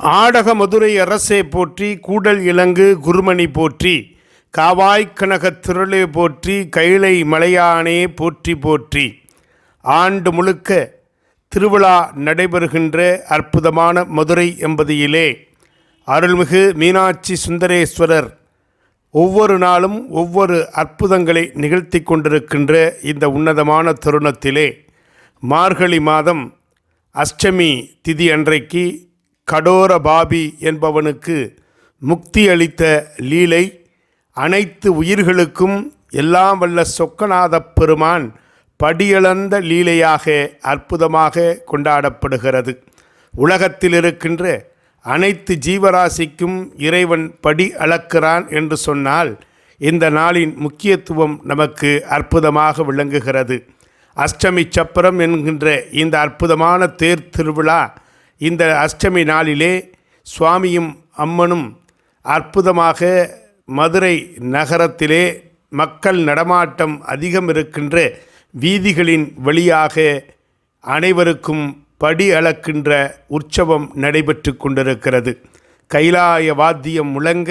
ஆடக மதுரை அரசே போற்றி கூடல் இலங்கு குருமணி போற்றி காவாய்க்கனகத் திரளே போற்றி கைலை மலையானே போற்றி போற்றி. ஆண்டு முழுக்க திருவிழா நடைபெறுகின்ற அற்புதமான மதுரை என்பதையிலே அருள்மிகு மீனாட்சி சுந்தரேஸ்வரர் ஒவ்வொரு நாளும் ஒவ்வொரு அற்புதங்களை நிகழ்த்தி கொண்டிருக்கின்ற இந்த உன்னதமான தருணத்திலே மார்கழி மாதம் அஷ்டமி திதி அன்றைக்கு கடோர பாபி என்பவனுக்கு முக்தி அளித்த லீலை அனைத்து உயிர்களுக்கும் எல்லாம் வல்ல சொக்கநாதப் பெருமான் படியளந்த லீலையாக அற்புதமாக கொண்டாடப்படுகிறது. உலகத்தில் இருக்கின்ற அனைத்து ஜீவராசிக்கும் இறைவன் படி அளக்கிறான் என்று சொன்னால் இந்த நாளின் முக்கியத்துவம் நமக்கு அற்புதமாக விளங்குகிறது. அஷ்டமி சப்பரம் என்கின்ற இந்த அற்புதமான தேர் திருவிழா இந்த அஷ்டமி நாளிலே சுவாமியும் அம்மனும் அற்புதமாக மதுரை நகரத்திலே மக்கள் நடமாட்டம் அதிகம் இருக்கின்ற வீதிகளின் வழியாக அனைவருக்கும் படி அளக்கின்ற உற்சவம் நடைபெற்று கொண்டிருக்கிறது. கைலாய வாத்தியம் முழங்க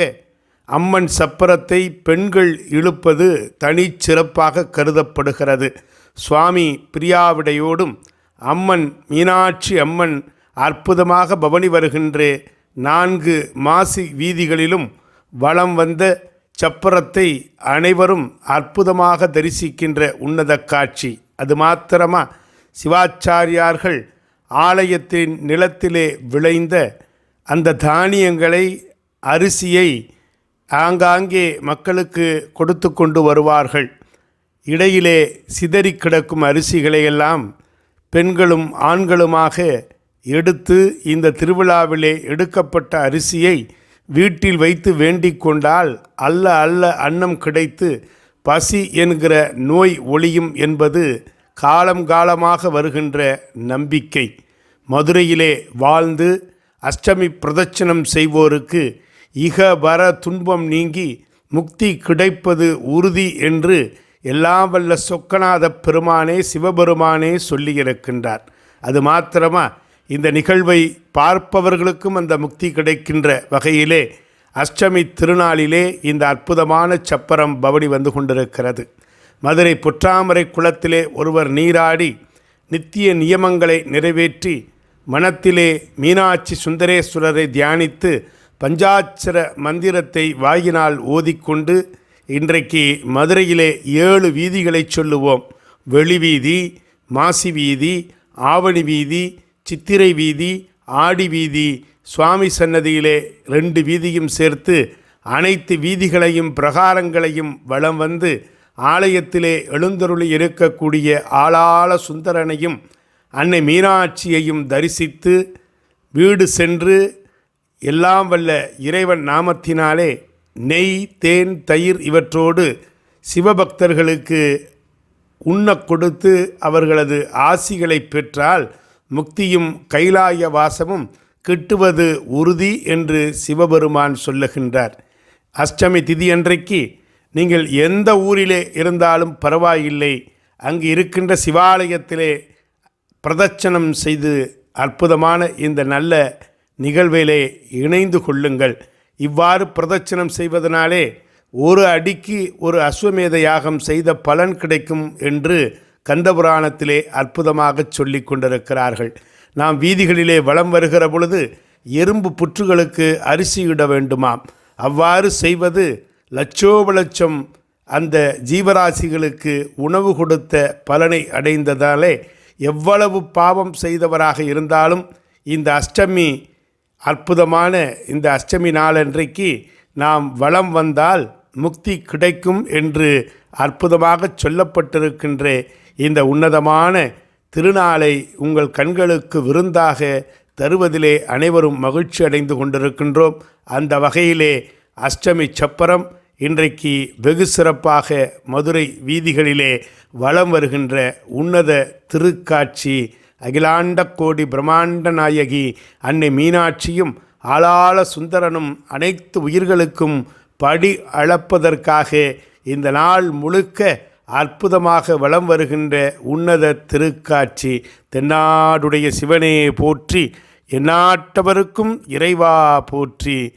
அம்மன் சப்பரத்தை பெண்கள் இழுப்பது தனிச்சிறப்பாக கருதப்படுகிறது. சுவாமி பிரியாவிடையோடும் அம்மன் மீனாட்சி அம்மன் அற்புதமாக பவனி வருகின்ற. நான்கு மாசி வீதிகளிலும் வலம் வந்த சப்பரத்தை அனைவரும் அற்புதமாக தரிசிக்கின்ற உன்னத காட்சி. அது மாத்திரமா சிவாச்சாரியார்கள் ஆலயத்தின் நிலத்திலே விளைந்த அந்த தானியங்களை அரிசியை ஆங்காங்கே மக்களுக்கு கொடுத்து கொண்டு வருவார்கள். இடையிலே சிதறி கிடக்கும் அரிசிகளை எல்லாம் பெண்களும் ஆண்களுமாக எடுத்து இந்த திருவிழாவிலே எடுக்கப்பட்ட அரிசியை வீட்டில் வைத்து வேண்டிக் கொண்டால் அல்ல அல்ல அன்னம் கிடைத்து பசி என்கிற நோய் ஒளியும் என்பது காலம் காலமாக வருகின்ற நம்பிக்கை. மதுரையிலே வாழ்ந்து அஷ்டமி பிரதட்சணம் செய்வோருக்கு இக வர துன்பம் நீங்கி முக்தி கிடைப்பது உறுதி என்று எல்லாம் வல்ல சொக்கநாத பெருமானே சிவபெருமானே சொல்லியிருக்கின்றார். அது மாத்திரமா இந்த நிகழ்வை பார்ப்பவர்களுக்கும் அந்த முக்தி கிடைக்கின்ற வகையிலே அஷ்டமி திருநாளிலே இந்த அற்புதமான சப்பரம் பவனி வந்து கொண்டிருக்கிறது. மதுரை புற்றாமரை குளத்திலே ஒருவர் நீராடி நித்திய நியமங்களை நிறைவேற்றி மனத்திலே மீனாட்சி சுந்தரேஸ்வரரை தியானித்து பஞ்சாட்சர மந்திரத்தை வாயினால் ஓதிக்கொண்டு இன்றைக்கு மதுரையிலே ஏழு வீதிகளை சொல்லுவோம். வெளிவீதி மாசி வீதி ஆவணி வீதி சித்திரை வீதி ஆடி வீதி சுவாமி சன்னதியிலே ரெண்டு வீதியும் சேர்த்து அனைத்து வீதிகளையும் பிரகாரங்களையும் வலம் வந்து ஆலயத்திலே எழுந்தருளி இருக்கக்கூடிய ஆளாள சுந்தரனையும் அன்னை மீனாட்சியையும் தரிசித்து வீடு சென்று எல்லாம் வல்ல இறைவன் நாமத்தினாலே நெய் தேன் தயிர் இவற்றோடு சிவபக்தர்களுக்கு உண்ணக் கொடுத்து அவர்களது ஆசிகளை பெற்றால் முக்தியும் கைலாய வாசமும் கிட்டுவது உறுதி என்று சிவபெருமான் சொல்லுகின்றார். அஷ்டமி திதி அன்றைக்கு நீங்கள் எந்த ஊரிலே இருந்தாலும் பரவாயில்லை. அங்கு இருக்கின்ற சிவாலயத்திலே பிரதட்சணம் செய்து அற்புதமான இந்த நல்ல நிகழ்விலே இணைந்து கொள்ளுங்கள். இவ்வாறு பிரதட்சணம் செய்வதனாலே ஒரு அடிக்கு ஒரு அஸ்வமேத யாகம் செய்த பலன் கிடைக்கும் என்று கந்தபுராணத்திலே அற்புதமாக சொல்லி கொண்டிருக்கிறார்கள். நாம் வீதிகளிலே வளம் வருகிற பொழுது எறும்பு புற்றுகளுக்கு அரிசியிட வேண்டுமாம். அவ்வாறு செய்வது லட்சோபலட்சம் அந்த ஜீவராசிகளுக்கு உணவு கொடுத்த பலனை அடைந்ததாலே எவ்வளவு பாவம் செய்தவராக இருந்தாலும் இந்த அஷ்டமி அற்புதமான இந்த அஷ்டமி நாளன்றைக்கு நாம் வளம் வந்தால் முக்தி கிடைக்கும் என்று அற்புதமாக சொல்லப்பட்டிருக்கின்ற. இந்த உன்னதமான திருநாளை உங்கள் கண்களுக்கு விருந்தாக தருவதிலே அனைவரும் மகிழ்ச்சி அடைந்து கொண்டிருக்கின்றோம். அந்த வகையிலே அஷ்டமி சப்பரம் இன்றைக்கு வெகு சிறப்பாக மதுரை வீதிகளிலே வலம் வருகின்ற உன்னத திருக்காட்சி அகிலாண்ட கோடி பிரம்மாண்ட நாயகி அன்னை மீனாட்சியும் ஆளாள சுந்தரனும் அனைத்து உயிர்களுக்கும் படி அளப்பதற்காக இந்த நாள் முழுக்க அற்புதமாக வலம் வருகின்ற உன்னத திருக்காட்சி தென்னாடுடைய சிவனே போற்றி எந்நாட்டவருக்கும் இறைவா போற்றி.